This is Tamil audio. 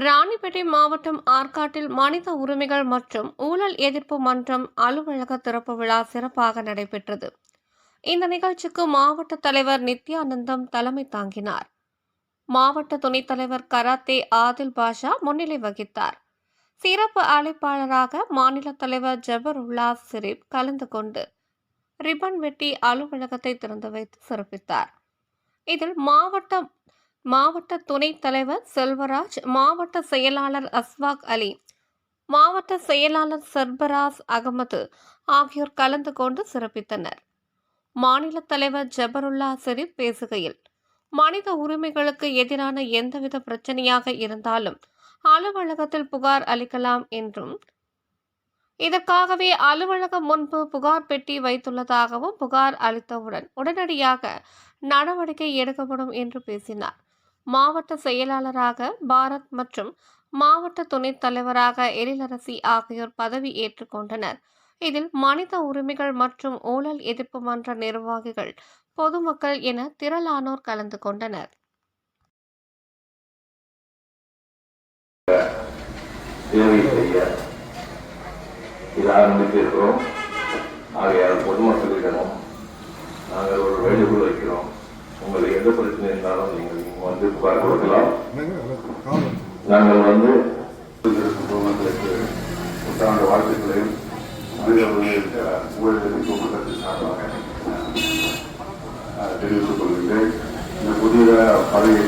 ராணிப்பேட்டை மாவட்டம் ஆற்காட்டில் மனித உரிமைகள் மற்றும் ஊழல் எதிர்ப்பு மன்றம் அலுவலக திறப்பு விழா சிறப்பாக நடைபெற்றது. இந்த நிகழ்ச்சிக்கு மாவட்ட தலைவர் நித்யானந்தம் தலைமை தாங்கினார். மாவட்ட துணைத் தலைவர் கராத்தே ஆதில் பாஷா முன்னிலை வகித்தார். சிறப்பு அழைப்பாளராக மாநில தலைவர் ஜபருல்லா சிரிப் கலந்து கொண்டு ரிப்பன் வெட்டி அலுவலகத்தை திறந்து வைத்து சிறப்பித்தார். இதில் மாவட்ட மாவட்ட துணைத் தலைவர் செல்வராஜ் மாவட்ட செயலாளர் அஸ்வாக் அலி மாவட்ட செயலாளர் சர்பராஸ் அகமது ஆகியோர் கலந்து கொண்டு சிறப்பித்தனர். மாநில தலைவர் ஜபருல்லா ஷெரீப் பேசுகையில் மனித உரிமைகளுக்கு எதிரான எந்தவித பிரச்சனையாக இருந்தாலும் அலுவலகத்தில் புகார் அளிக்கலாம் என்றும் இதற்காகவே அலுவலகம் முன்பு புகார் பெட்டி வைத்துள்ளதாகவும் புகார் அளித்தவுடன் உடனடியாக நடவடிக்கை எடுக்கப்படும் என்று பேசினார். மாவட்ட செயலாளராக பாரத் மற்றும் மாவட்ட துணைத் தலைவராக எழிலரசி ஆகியோர் பதவி ஏற்றுக்கொண்டனர் இதில் மனித உரிமைகள் மற்றும் ஊழல் எதிர்ப்பு மன்ற நிர்வாகிகள் பொதுமக்கள் என திரளானோர் கலந்து கொண்டனர். ஆரம்பித்திருக்கிறோம் ஆகையால் பொதுமக்களிடமும் நாங்கள் ஒரு வேண்டுகோள் வைக்கிறோம். உங்களுக்கு எந்த பிரச்சனை இருந்தாலும் நீங்கள் வந்து புகார் கொடுக்கலாம். நாங்கள் வந்து புத்தாண்டு வாழ்த்துக்களையும் தெரிவித்துக் கொள்கின்றேன். இந்த புதிய பதவி